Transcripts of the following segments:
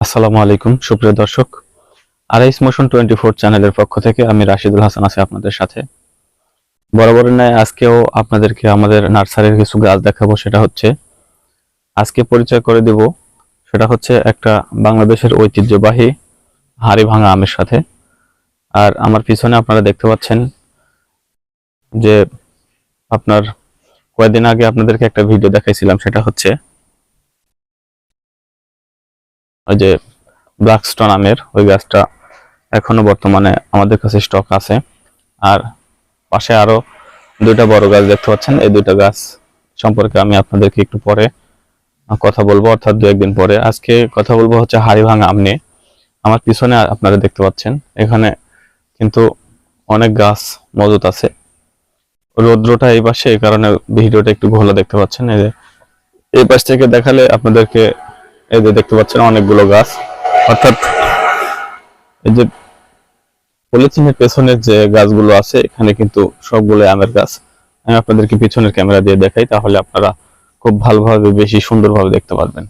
আসসালামু আলাইকুম, সুপ্রিয় দর্শক। আরআইস মোশন টোয়েন্টি ফোর চ্যানেলের পক্ষ থেকে আমি রাশিদুল হাসান আছি আপনাদের সাথে। বরাবরের ন্যায় আজকেও আপনাদেরকে আমাদের নার্সারির কিছু গাছ দেখাবো, সেটা হচ্ছে, আজকে পরিচয় করে দেব, সেটা হচ্ছে একটা বাংলাদেশের ঐতিহ্যবাহী হাড়ি ভাঙা আমের সাথে। আর আমার পিছনে আপনারা দেখতে পাচ্ছেন যে আপনার কয়েকদিন আগে আপনাদেরকে একটা ভিডিও দেখাইছিলাম, সেটা হচ্ছে ওই যে ব্ল্যাকস্টোন আমের ওই গাছটা এখনও বর্তমানে আমাদের কাছে স্টক আছে। আর পাশে আরও দুইটা বড় গাছ দেখতে পাচ্ছেন। এই দুইটা গাছ সম্পর্কে আমি আপনাদেরকে একটু পরে কথা বলব, অর্থাৎ দু একদিন পরে। আজকে কথা বলব হচ্ছে হাড়ি ভাঙা আম নিয়ে আমার পিছনে আপনারা দেখতে পাচ্ছেন। এখানে কিন্তু অনেক গাছ মজুত আছে। রৌদ্রটা এই পাশে, এই কারণে ভিডিওটা একটু ঘোলা দেখতে পাচ্ছেন। এই যে এই পাশ থেকে দেখালে আপনাদেরকে এই যে দেখতে পাচ্ছেন অনেকগুলো গাছ। অর্থাৎ এই যে পলিথিনের পেছনের যে গাছগুলো আছে, এখানে কিন্তু সবগুলো আমের গাছ। আমি আপনাদেরকে পিছনের ক্যামেরা দিয়ে দেখাই, তাহলে আপনারা খুব ভালোভাবে, বেশি সুন্দরভাবে দেখতে পারবেন।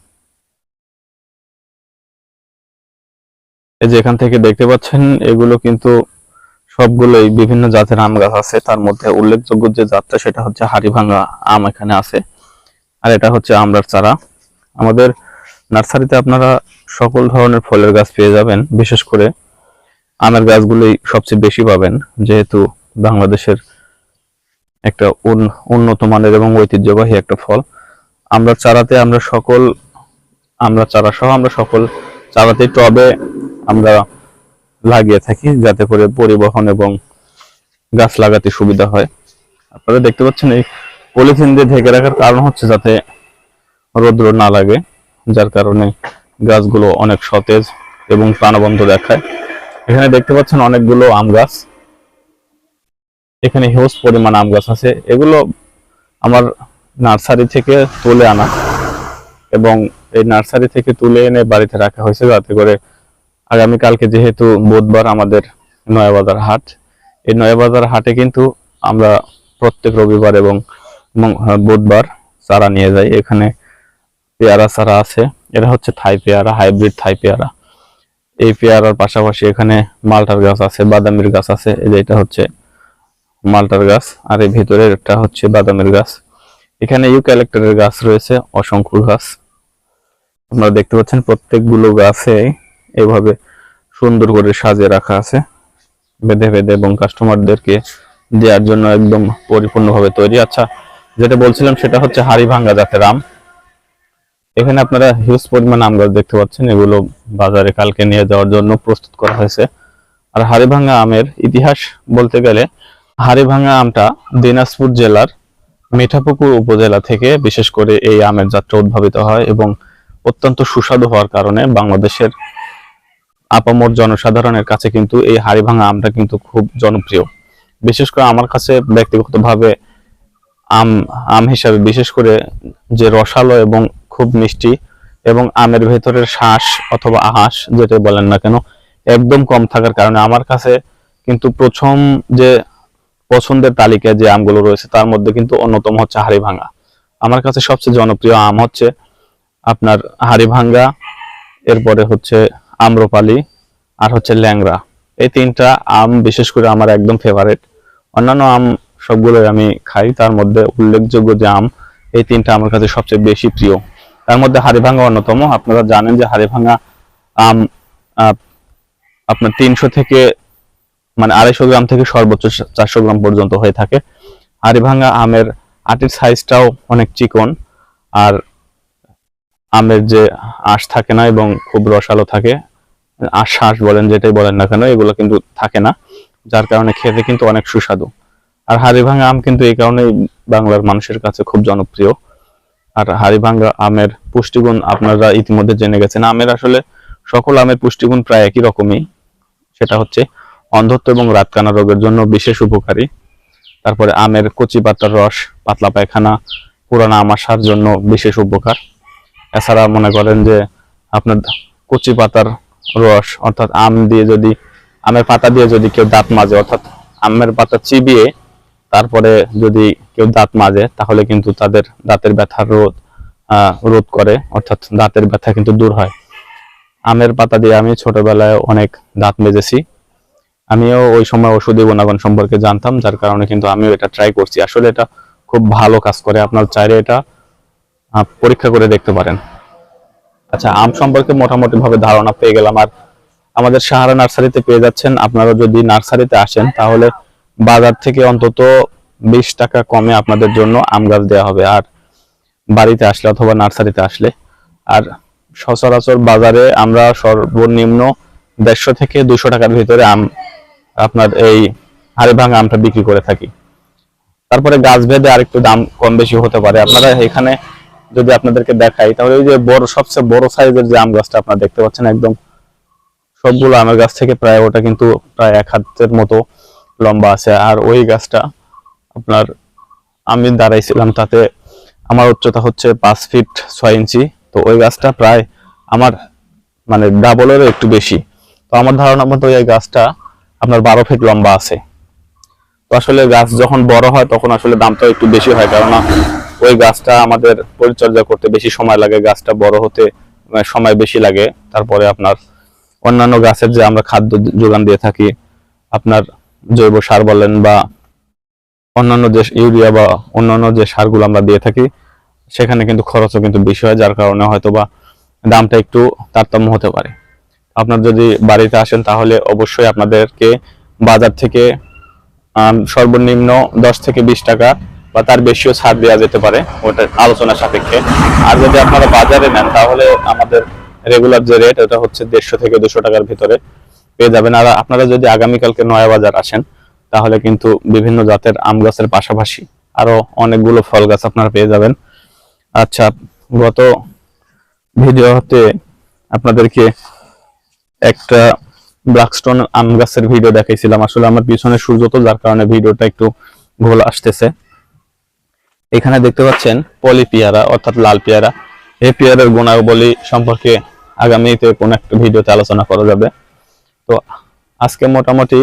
এই যে এখান থেকে দেখতে পাচ্ছেন, এগুলো কিন্তু সবগুলোই বিভিন্ন জাতের আম গাছ আছে। তার মধ্যে উল্লেখযোগ্য যে জাতটা, সেটা হচ্ছে হাড়িভাঙ্গা আম এখানে আছে। আর এটা হচ্ছে আমরার চারা। আমাদের নার্সারিতে আপনারা সকল ধরনের ফলের গাছ পেয়ে যাবেন, বিশেষ করে আমের গাছগুলোই সবচেয়ে বেশি পাবেন, যেহেতু বাংলাদেশের একটা উন- উন্নত মানের এবং ঐতিহ্যবাহী একটা ফল। আমরা চারাতে আমরা সকল, আমরা চারা সহ আমরা সকল চারাতে টবে আমরা লাগিয়ে থাকি, যাতে করে পরিবহন এবং গাছ লাগাতে সুবিধা হয়। আপনারা দেখতে পাচ্ছেন এই পলিথিন দিয়ে ঢেকে রাখার কারণ হচ্ছে যাতে রৌদ্র না লাগে। যার কারণে গাছগুলো অনেক সতেজ এবং প্রাণবন্ত দেখায়। এখানে দেখতে পাচ্ছেন অনেকগুলো আম গাছ। এখানে হিউজ পরিমাণ আম গাছ আছে। এগুলো আমার নার্সারি থেকে তুলে আনা এবং এই নার্সারি থেকে তুলে এনে বাড়িতে রাখা হয়েছে। যাতে করে আগামীকালকে যেহেতু বুধবার আমাদের নয়াবাজার হাট, এই নয়াবাজার হাটে কিন্তু আমরা প্রত্যেক রবিবার এবং বুধবার চারা নিয়ে যাই। এখানে পেয়ারা চারা আছে। এটা হচ্ছে থাই পেয়ারা, হাইব্রিড থাই পেয়ারা। এই পেয়ারার পাশাপাশি এখানে মালটার গাছ আছে, বাদামের গাছ আছে। এই যে এটা হচ্ছে মালটার গাছ, আর এই ভিতরের একটা হচ্ছে বাদামের গাছ। এখানে ইউক্যালেক্টরের গাছ রয়েছে, অসংখ্য গাছ। আপনারা দেখতে পাচ্ছেন প্রত্যেকগুলো গাছে এইভাবে সুন্দর করে সাজিয়ে রাখা আছে। বেঁধে বেঁধে এবং কাস্টমারদেরকে দেওয়ার জন্য একদম পরিপূর্ণভাবে তৈরি। আচ্ছা যেটা বলছিলাম সেটা হচ্ছে হাড়ি ভাঙ্গা জাতের আম। এখানে আপনারা হিউজ পরিমাণ আম গাছ দেখতে পাচ্ছেন। এগুলো বাজারে কালকে নিয়ে যাওয়ার জন্য প্রস্তুত করা হয়েছে। আর হাড়িভাঙ্গা আমের ইতিহাস বলতে গেলে হাড়িভাঙ্গা আমটা দিনাজপুর জেলার মিঠাপুকুর উপজেলা থেকে বিশেষ করে এই আমের যাত্রা উদ্ভাবিত হয় এবং অত্যন্ত সুস্বাদু হওয়ার কারণে বাংলাদেশের আপামর জনসাধারণের কাছে কিন্তু এই হাড়িভাঙ্গা আমটা কিন্তু খুব জনপ্রিয়। বিশেষ করে আমার কাছে ব্যক্তিগতভাবে আম আম হিসাবে বিশেষ করে যে রসালো এবং খুব মিষ্টি এবং আমের ভেতরের শ্বাস অথবা আঁশ যেটা বলেন না কেন, একদম কম থাকার কারণে আমার কাছে কিন্তু প্রথম যে পছন্দের তালিকায় যে আমগুলো রয়েছে, তার মধ্যে কিন্তু অন্যতম হচ্ছে হাড়িভাঙ্গা। আমার কাছে সবচেয়ে জনপ্রিয় আম হচ্ছে আপনার হাড়িভাঙ্গা, এরপরে হচ্ছে আম্রপালি আর হচ্ছে ল্যাংরা এই তিনটা আম বিশেষ করে আমার একদম ফেভারেট অন্যান্য আম সবগুলোই আমি খাই, তার মধ্যে উল্লেখযোগ্য যে আম, এই তিনটা আমার কাছে সবচেয়ে বেশি প্রিয়। তার মধ্যে হাড়িভাঙ্গা অন্যতম। আপনারা জানেন যে হাড়িভাঙ্গা, আম আপনার তিনশো থেকে মানে আড়াইশো গ্রাম থেকে সর্বোচ্চ চারশো গ্রাম পর্যন্ত হয়ে থাকে। হাড়িভাঙ্গা আমের আটির সাইজটাও অনেক চিকন, আর আমের যে আঁশ থাকে না এবং খুব রসালো থাকে, আঁশ শাঁস বলেন যেটাই বলেন না কেন, এগুলো কিন্তু থাকে না, যার কারণে খেতে কিন্তু অনেক সুস্বাদু। আর হাড়িভাঙ্গা আম কিন্তু এই কারণেই বাংলার মানুষের কাছে খুব জনপ্রিয়। আর হাড়িভাঙ্গা আমের পুষ্টিগুণ আপনারা ইতিমধ্যে জেনে গেছেন। আমের আসলে সকল আমের পুষ্টিগুণ প্রায় একই রকমই। সেটা হচ্ছে অন্ধত্ব এবং রাতকানা রোগের জন্য বিশেষ উপকারী। তারপরে আমের কচি পাতার রস, পাতলা পায়খানা, পুরানা আমাশার জন্য বিশেষ উপকার। এছাড়া মনে করেন যে আপনার কচি পাতার রস, অর্থাৎ আম দিয়ে যদি, আমের পাতা দিয়ে যদি কেউ দাঁত মাজে, অর্থাৎ আমের পাতা চিবিয়ে তারপরে যদি কেউ দাঁত মাজে, তাহলে কিন্তু তাদের দাঁতের ব্যথার রোধ রোধ করে, অর্থাৎ দাঁতের ব্যথা কিন্তু দূর হয়। আমের পাতা দিয়ে আমি ছোটবেলায় অনেক দাঁত মেজেছি। আমিও ওই সময় ওষুধি গুণাগুণ সম্পর্কে জানতাম, যার কারণে কিন্তু আমিও এটা ট্রাই করছি। আসলে এটা খুব ভালো কাজ করে, আপনার চাইলে এটা পরীক্ষা করে দেখতে পারেন। আচ্ছা আম সম্পর্কে মোটামুটি ভাবে ধারণা পেয়ে গেলাম। আর আমাদের সাহারা নার্সারিতে পেয়ে যাচ্ছেন। আপনারা যদি নার্সারিতে আসেন, তাহলে বাজার থেকে অন্তত বিশ টাকা কমে আপনাদের জন্য আম গাছ দেওয়া হবে। আর বাড়িতে আসলে অথবা নার্সারিতে আসলে। আর সচরাচর বাজারে আমরা সর্বনিম্ন দেড়শো থেকে দুশো টাকার ভিতরে আম আপনার এই হাড়ি ভাঙা আমটা বিক্রি করে থাকি। তারপরে গাছ ভেদে আরেকটু দাম কম বেশি হতে পারে। আপনারা এখানে যদি আপনাদেরকে দেখাই, তাহলে ওই যে বড়, সবচেয়ে বড় সাইজের যে আম গাছটা আপনারা দেখতে পাচ্ছেন, একদম সবগুলো আমের গাছ থেকে প্রায় ওটা কিন্তু প্রায় এক হাতের মতো। লম্বা আছে। আর ওই গাছটা আপনার আমি দাঁড়াইছিলাম তাতে আমার উচ্চতা হচ্ছে পাঁচ ফিট ছয় ইঞ্চি। তো ওই গাছটা প্রায় আমার মানে ডাবলেরও একটু বেশি। তো আমার ধারণা মতো ওই গাছটা আপনার বারো ফিট লম্বা আছে। তো আসলে গাছ যখন বড় হয় তখন আসলে দামটা একটু বেশি হয় কেননা ওই গাছটা আমাদের পরিচর্যা করতে বেশি সময় লাগে, গাছটা বড় হতে সময় বেশি লাগে। তারপরে আপনার অন্যান্য গাছের যে আমরা খাদ্য যোগান দিয়ে থাকি, আপনার জৈব সার বলেন বা অন্যান্য যে ইউরিয়া বা অন্যান্য যে সারগুলো আমরা দিয়ে থাকি, সেখানে কিন্তু খরচও কিন্তু বেশি হয়, যার কারণে হয়তো বা দামটা একটু তারতম্য হতে পারে। আপনার যদি বাড়িতে আসেন, তাহলে অবশ্যই আপনাদেরকে বাজার থেকে সর্বনিম্ন দশ থেকে বিশ টাকা বা তার বেশিও ছাড় দেওয়া যেতে পারে, ওটা আলোচনা সাপেক্ষে। আর যদি আপনারা বাজারে নেন, তাহলে আমাদের রেগুলার যে রেট, ওটা হচ্ছে দেড়শো থেকে দুশো টাকার ভিতরে। পেয়ে যাবেন। আর আপনারা যদি আগামীকালকে নয়া বাজার আসেন, তাহলে কিন্তু বিভিন্ন জাতের আম গাছের পাশাপাশি আরও অনেকগুলো ফল গাছ আপনারা পেয়ে যাবেন। আচ্ছা গত ভিডিওতে আপনাদেরকে একটা ব্ল্যাকস্টোন আম গাছের ভিডিও দেখাইছিলাম। আসলে আমার পিছনে সূর্য তো, যার কারণে ভিডিওটা একটু ঘোল আসতেছে। এখানে দেখতে পাচ্ছেন পলি পেয়ারা অর্থাৎ লাল পেয়ারা। এই পেয়ারার গুণাবলী সম্পর্কে আগামীতে কোন একটা ভিডিওতে আলোচনা করা যাবে। তো আজকে মোটামুটি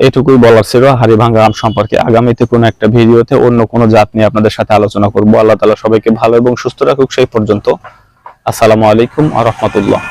এটুকুই বলার ছিল হাড়িভাঙ্গা আম সম্পর্কে। আগামীতে কোনো একটা ভিডিওতে অন্য কোনো জাত নিয়ে আপনাদের সাথে আলোচনা করব। আল্লাহ তালা সবাইকে ভালো এবং সুস্থ রাখুক, সেই পর্যন্ত। আসসালামু আলাইকুম আ রহমতুল্লাহ।